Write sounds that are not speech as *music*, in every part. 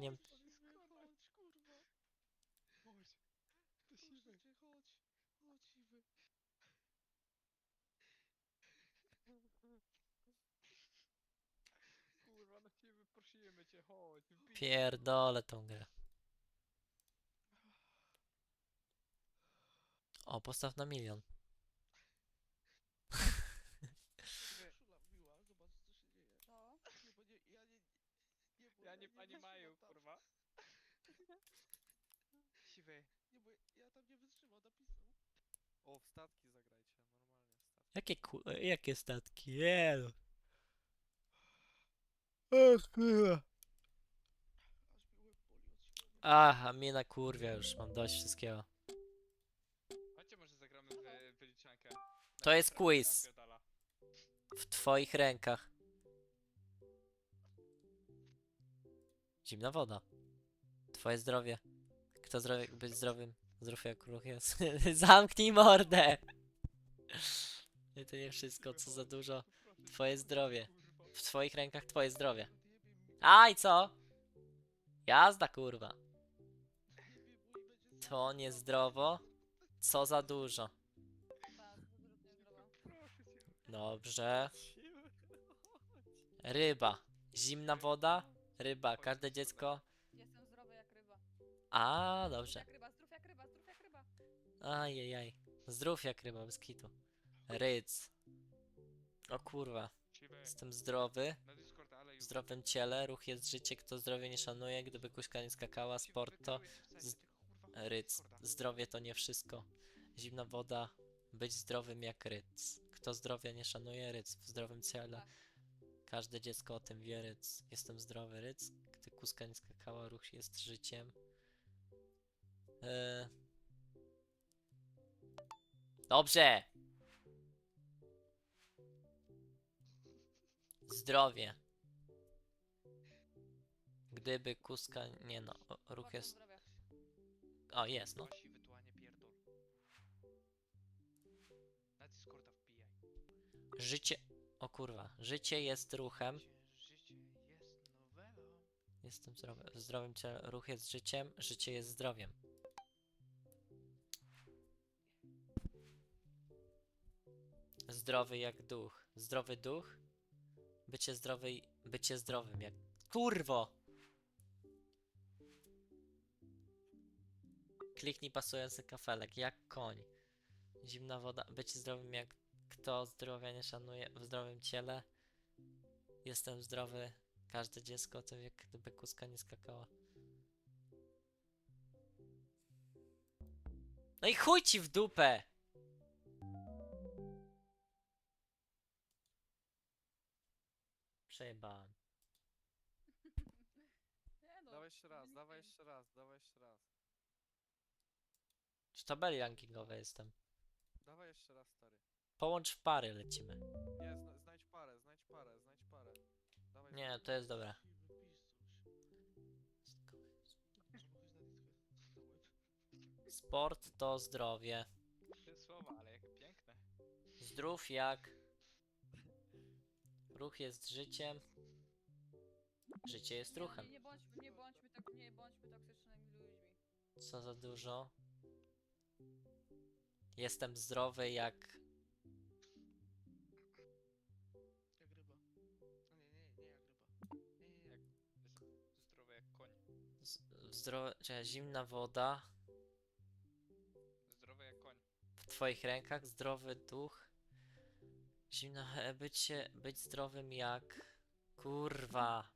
leczeniem. Chodź, kurwa. Chodź. To siwy. Proszę cię, chodź. Chodź, siwy. Kurwa, no ciebie prosimy cię, chodź. wbij. Pierdolę tą grę. O, postaw na milion. Siwy. Szula wbiła, zobacz co się dzieje. Co? Nie, bo nie, ja nie... Nie, Ja nie pani Maju, tam. kurwa. *laughs* Siwy. Nie, bo ja tam nie wytrzymam, napisał. O, w statki zagrajcie, normalnie w statki. Jakie ku... jakie statki? Jezu. O kurwa. Aż mi łeb boli od siły. Aha, mnie na kurwia już, mam dość wszystkiego. Chodźcie może zagramy w wyliczankę. To jest quiz. W twoich rękach. Zimna woda. Twoje zdrowie. Kto zdrowie, być zdrowym? Zdrów jak ruch jest. *laughs* Zamknij mordę! I to nie wszystko, co za dużo. Twoje zdrowie. W twoich rękach twoje zdrowie. Mi, Aj, co? Jazda, kurwa. i To niezdrowo. Co za dużo. Dobrze. Ryba. Zimna woda. Ryba. Każde dziecko. Jestem zdrowy jak ryba. A, Zdrów dobrze. jak ryba, zdrów jak ryba, zdrów jak ryba. Ajajaj. Zdrów jak ryba, bez kitu. Ryc. O kurwa. Jestem zdrowy. W zdrowym ciele. Ruch jest życie. Kto zdrowie nie szanuje. Gdyby kuśka nie skakała. Sport to z- ryc. Zdrowie to nie wszystko. Zimna woda. Być zdrowym jak ryc. Kto zdrowia nie szanuje. Ryc. W zdrowym ciele. Każde dziecko o tym wie, ryc. Jestem zdrowy, ryc. Gdy kuska nie skakała, ruch jest życiem. E... Dobrze! Zdrowie. Gdyby kuska... Nie no, ruch jest... O, jest no. Pierdol. Na Discorda wbijaj. Życie... O kurwa. Życie jest ruchem. Jestem zdrowy. Zdrowym ruch jest życiem, życie jest zdrowiem. Zdrowy jak duch. Zdrowy duch. Bycie zdrowy, bycie zdrowym jak... Kurwo! Kliknij pasujący kafelek, jak koń. Zimna woda, bycie zdrowym jak kto zdrowia nie szanuje w zdrowym ciele. Jestem zdrowy, Każde dziecko o tym wie, gdyby kuska nie skakała. No i chuj ci w dupę! Przejebałem. *laughs* Nie no. Dawaj jeszcze raz, dawaj jeszcze raz, dawaj jeszcze raz. W tabeli rankingowej jestem. Dawaj jeszcze raz, stary. Połącz w pary lecimy. Nie, zna, znajdź parę, znajdź parę, znajdź parę. Dawaj, Nie, to jest dobre. *laughs* Sport to zdrowie. Te słowa, ale jakie piękne. Zdrów jak... Ruch jest życiem. Życie jest Nie, ruchem. Nie, nie bądźmy, nie bądźmy, tak, nie bądźmy toksycznymi ludźmi. Co za dużo? Jestem zdrowy. Jak Zdrowe... Czekaj, zimna woda. Zdrowy jak koń. w twoich rękach, zdrowy duch. Zimna, *laughs* e, bycie, być zdrowym jak... Kurwa.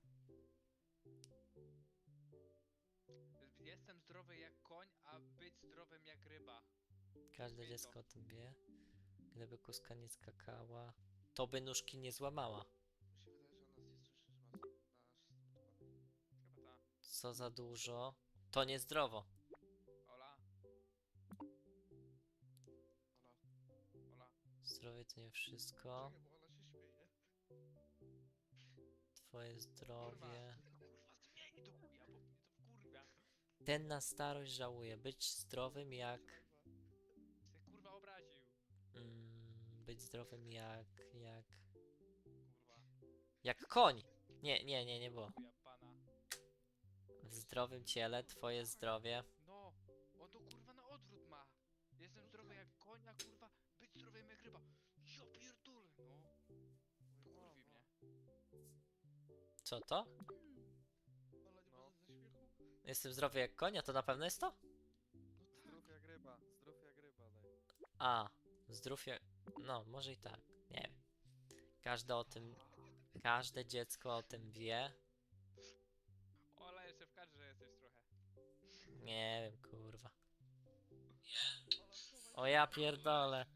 Jestem zdrowy jak koń, a być zdrowym jak ryba. Każde Zmień to. dziecko o tym wie. Gdyby kuska nie skakała, to by nóżki nie złamała. Mi się wydaje, że ona nas nie słyszy, że ma na nasz Chyba ta. Co za dużo. To niezdrowo. Ola, Ola. Ola. Zdrowie to nie wszystko. Czekaj, bo ona się śmieje. Twoje zdrowie. Kurwa, zmień to chuja, bo mnie to wkurwia. Ten na starość żałuje. Być zdrowym jak... Kurwa. Kurwa obraził. Mm, być zdrowym jak... jak... Kurwa, Jak koń! Nie, nie, nie, nie było. chuja. W zdrowym ciele, twoje zdrowie. No, on to kurwa na odwrót ma. Jestem zdrowy jak koń, a kurwa być zdrowym jak ryba. Ja pierdolę, no. Kurwi mnie. Co to? Ale nie No. może ze śmiechu? Jestem zdrowy jak konia, to na pewno jest to? Zdrów jak ryba, zdrów jak ryba, daj. A, zdrów jak... No, może i tak. Nie wiem. Każde o tym... Każde dziecko o tym wie. Nie wiem, kurwa. O ja pierdolę.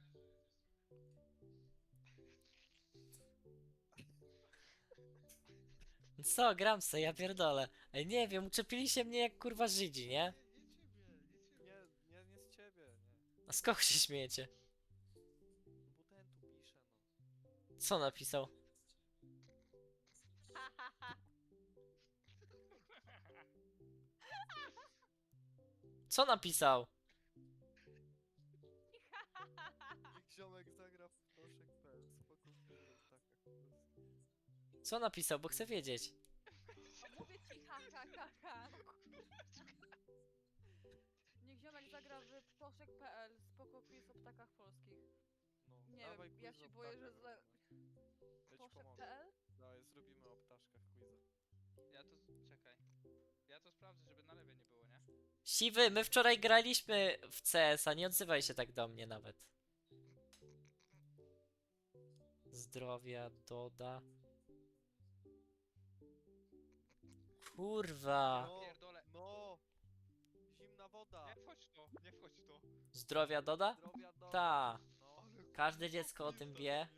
Co, gram se, ja pierdolę. Ej, nie wiem, uczepili się mnie jak kurwa Żydzi, nie? Nie, nie ciebie, nie ciebie. Nie, nie, nie z ciebie, nie. A z kogo się śmiejecie? No bo ten tu pisze, no. Co napisał? Co napisał? Niech ziomek zagra w proszek.pl, spokój w ptakach. Co napisał, bo chcę wiedzieć. Mówię ci ha, ha, ha, ha. Niech ziomek zagra w proszek.pl, spoko quiz o ptakach polskich. No, Nie dawaj wiem, ja quiz się o boję, że ptakach za- robimy. Ja ci pomogę. Proszek.pl? Dawaj, zrobimy o ptaszkach quiza. Ja to... czekaj. Ja to sprawdzę, żeby na lewie nie było, nie? Siwy, my wczoraj graliśmy w CS, a nie odzywaj się tak do mnie nawet. Zdrowia doda. Kurwa. No, Pierdolę. no! Zimna woda! Nie wchodź w to, nie wchodź w to. Zdrowia doda? Zdrowia do... Ta. No. Każde dziecko o tym wie.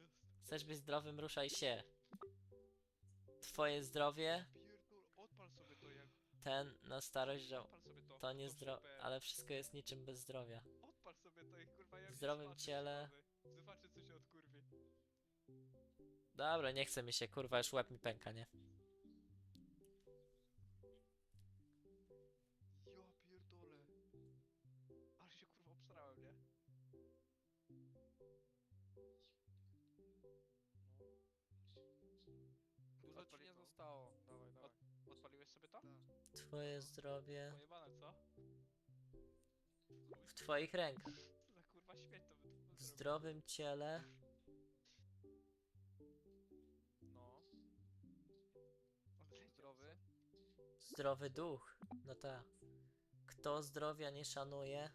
Chcesz być zdrowym, ruszaj się. Twoje zdrowie, Pierdol, odpal sobie to jak... ten na starość, że Odpal sobie to. to nie zdro... ale wszystko jest niczym bez zdrowia. Odpal sobie to i kurwa ja W zdrowym ciele. Zobaczy co się odkurwi. Dobra, nie chce mi się, kurwa, już łeb mi pęka, nie? Ja pierdolę. Ale się kurwa obsrałem, nie? Dużo ci Odpali nie to. zostało. Twoje zdrowie Pojebane, co? w twoich rękach. Co za kurwa śmieć to by W zdrowym ciele, No, zdrowy. zdrowy duch. No tak. Kto zdrowia nie szanuje,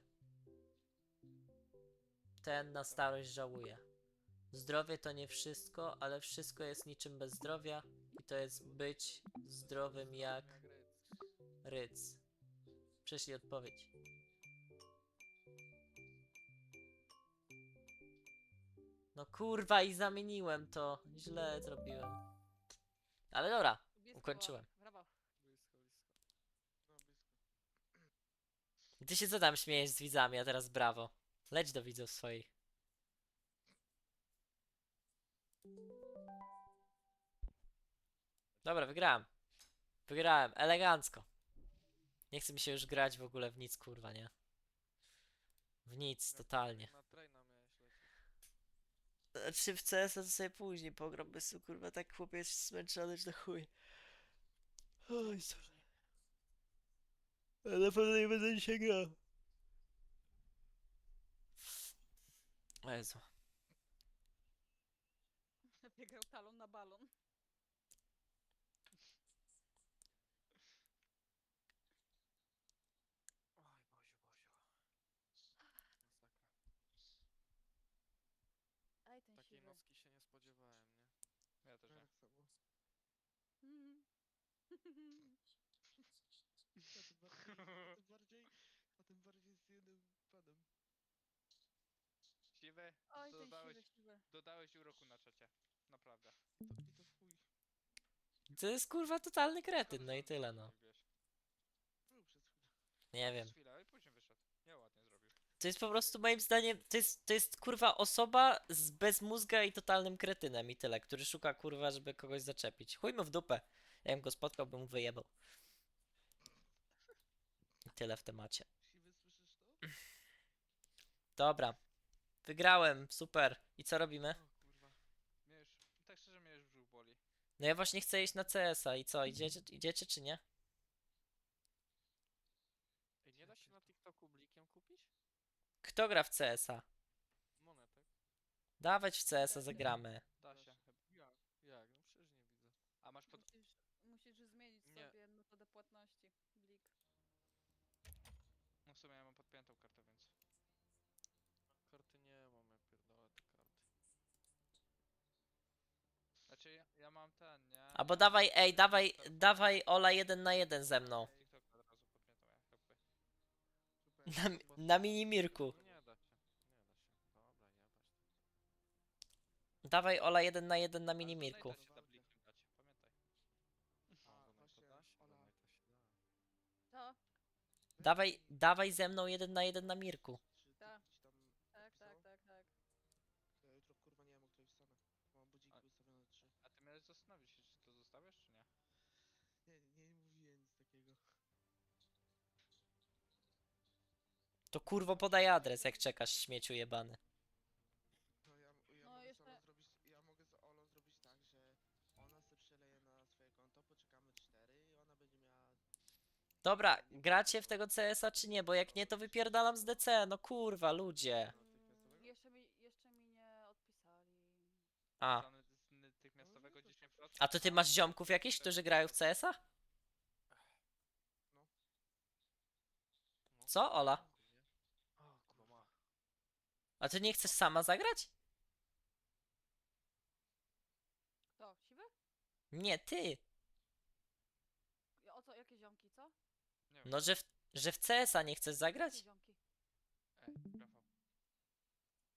ten na starość żałuje. Zdrowie to nie wszystko, ale wszystko jest niczym bez zdrowia i to jest być zdrowym Jak ryc. Przyszli odpowiedź. No kurwa i zamieniłem to. Źle zrobiłem. Ale dobra, Blisko Ukończyłem. Brawo. Blisko, blisko. No, blisko. ty się co tam śmiejesz z widzami, a teraz brawo. Leć do widzów swoich. Dobra, wygrałem. Wygrałem, elegancko. Nie chce mi się już grać w ogóle w nic, kurwa, nie? W nic, totalnie. Na traina miałeś lecieć. Znaczy w CS to sobie później pogram, bo jestem kurwa tak chłopiec zmęczony, że chuj. Oj, co? Ale na pewno nie będę dzisiaj grał. O Jezu. *laughs* Biegał talon na balon. Oj, Boziu, Boziu. Masakra. Ej, ten Takiej siwy. nocki się nie spodziewałem, nie? Ja też nie. Tak samo. Mhm. *laughs* A tym bardziej, a tym *laughs* bardziej, a tym bardziej z jednym panem. Siwy, Oj, ten dodałeś, siwy, siwy. dodałeś uroku na czacie. Naprawdę. To, I to chuj. To jest kurwa totalny kretyn, no i tyle no. Zrobiłeś. Był przez chwilę. Nie wiem. Przez chwilę, i później wyszedł. Nie ładnie zrobił. To jest po prostu moim zdaniem, to jest, to jest kurwa osoba z bez mózga i totalnym kretynem i tyle, który szuka kurwa, żeby kogoś zaczepić. Chuj mu w dupę. Ja bym go spotkał, bym mu wyjebał. I tyle w temacie. Dobra. Wygrałem, super. I co robimy? Mnie już, tak szczerze mnie już brzuch boli. No ja właśnie chcę iść na CS-a i co, idziecie, idziecie czy nie? się na TikToku blikiem kupić? Kto gra w CS-a? Monetek. Dawać w CS-a zagramy. Da się. Jak? Jak? No przecież nie widzę. A masz pod... Musisz, musisz zmienić Nie. sobie metodę płatności. Blik. No w sumie ja mam podpiętą kartę, więc... Karty nie mam, jak pierdolę te karty. Znaczy ja, ja mam ten, nie? Albo dawaj, ej, dawaj, dawaj Ola jeden na jeden ze mną. TikToka od razu podpiętą, ja jakby. Na, na minimirku. No nie da się. Nie da się. Dobra, jebać. Dawaj Ola jeden na jeden na minimirku. dać, pamiętaj. A, właśnie. To? Dawaj, dawaj ze mną jeden na jeden na Mirku. Tak. ci tam Tak, tak, napisał? tak, tak. To ja jutro kurwa nie wiem, o której wstanę. Mam budzik A- ustawiony 3. A ty miałeś zastanowić się, czy to zostawiasz, czy nie? Nie, nie, nie mówiłem nic takiego. To kurwo podaj adres, jak czekasz, śmieciu jebany. To ja, ja No, mogę z jeszcze- Olą zrobić, ja mogę z Olą zrobić tak, że ona se przeleje na swoje konto, poczekamy 4 i ona będzie miała... Dobra, gracie w tego CS-a czy nie? Bo jak nie, to wypierdalam z DC. No kurwa, ludzie. jeszcze, mi, jeszcze mi nie odpisali. A, Plany z natychmiastowego 10%? a to ty masz ziomków jakieś, którzy grają w CS-a? Co, Ola? O, kurwa. A ty nie chcesz sama zagrać? To, siwy? Nie, ty. Ja- O co, jakie ziomki, co? No, że w, że w CS-a nie chcesz zagrać? Ej, Rafał.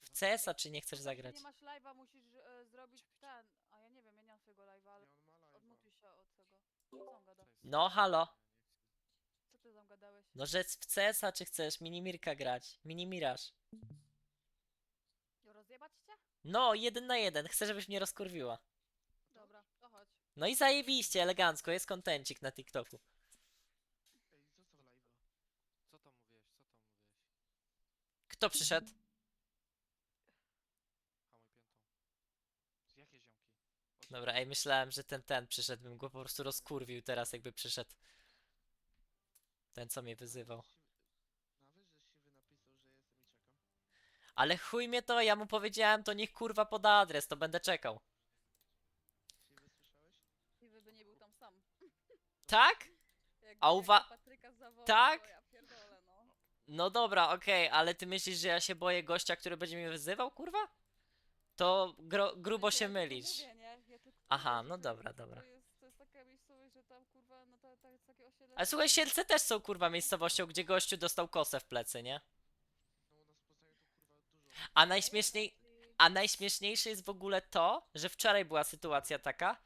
W CS-a czy nie chcesz zagrać? nie masz live'a, musisz e, zrobić ten. A ja nie wiem, ja nie mam swojego live'a, ale Nie, on ma live'a. odmutuj się od tego. Co on gada? Cześć, No, halo. Co ty tam gadałeś? No, że w CS-a czy chcesz Minimirka grać? Minimiraż. Jo, rozjebać cię? No, jeden na jeden. Chcę, żebyś mnie rozkurwiła. Dobra, to chodź. No i zajebiście, elegancko. Jest kontencik na TikToku. Ej, zostaw live'a. Co tam mówiłeś? Co tam mówiłeś? Kto przyszedł? Hamuj piętą. Jakie ziomki? Dobra, ej, myślałem, że ten, ten przyszedł. Bym go po prostu rozkurwił teraz, jakby przyszedł. Ten, co mnie wyzywał. Nawet, że siwy napisał, że jestem i czekam. Ale chuj mnie to, ja mu powiedziałem, to niech kurwa poda adres, to będę czekał. Siwy słyszałeś? Siwy by nie był tam sam. Tak? *laughs* A uwa- Patryka zawołał, Tak? Ja no. Dobra, okej, ale ty myślisz, że ja się boję gościa, który będzie mnie wyzywał, kurwa? To gro, grubo się mylisz. Mówię, nie? Ja tylko Aha, no że dobra, to dobra. Jest, to jest taka miejscowość, że tam kurwa, no to, to jest takie osiedle. Ale słuchaj, Sielce też są kurwa miejscowością, gdzie gościu dostał kosę w plecy, nie? No u nas w Poznaniu to kurwa dużo. A najśmieszniej, A najśmieszniejsze jest w ogóle to, że wczoraj była sytuacja taka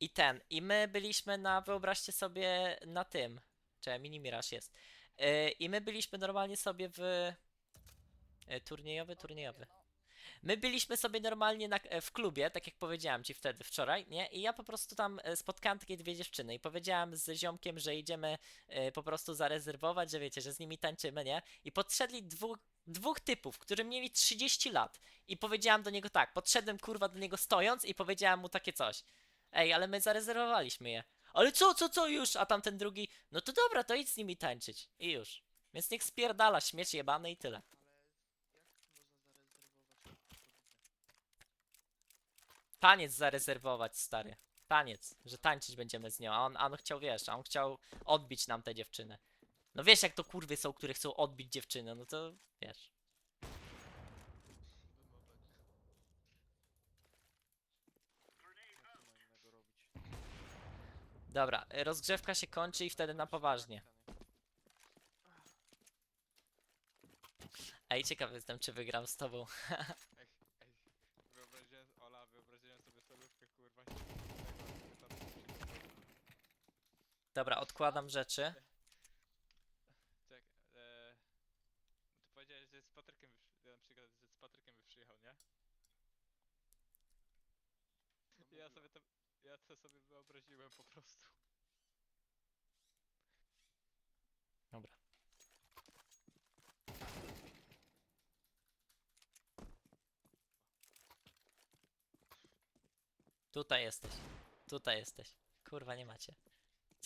i ten, i my byliśmy na, wyobraźcie sobie, na tym, czy mini Mirage jest, i my byliśmy normalnie sobie w, yy, turniejowy, turniejowy. My byliśmy sobie normalnie na, w klubie, tak jak powiedziałem ci wtedy wczoraj, nie? I ja po prostu tam e, spotkałem takie dwie dziewczyny i powiedziałem z ziomkiem, że idziemy e, po prostu zarezerwować, że wiecie, że z nimi tańczymy, nie? I podszedli dwóch, dwóch typów, którzy mieli 30 lat. I powiedziałem do niego tak, podszedłem kurwa do niego stojąc i powiedziałem mu takie coś. Ej, ale my zarezerwowaliśmy je. Ale co, co, co już? A tamten drugi, no to dobra, to idź z nimi tańczyć. I już. Więc niech spierdala śmieć jebany i tyle. Taniec zarezerwować, stary. Taniec, że tańczyć będziemy z nią. A on, a on chciał, wiesz, a on chciał odbić nam tę dziewczynę. No wiesz, jak to kurwy są, które chcą odbić dziewczynę, no to wiesz. Siwy mobek. Jak tu ma innego robić? Dobra, y, rozgrzewka się kończy i wtedy na poważnie. Ej, ciekawy jestem, czy wygram z tobą. Ej. Wyobraziłem, sobie solówkę, kurwa. Dobra, odkładam rzeczy. Czek, e... Ty powiedziałeś, że z Patrykiem byś, na przykład, że z Patrykiem byś przyjechał, nie? Ja sobie to, ja to sobie wyobraziłem po prostu. Dobra. Tutaj jesteś. Tutaj jesteś. Kurwa, nie macie.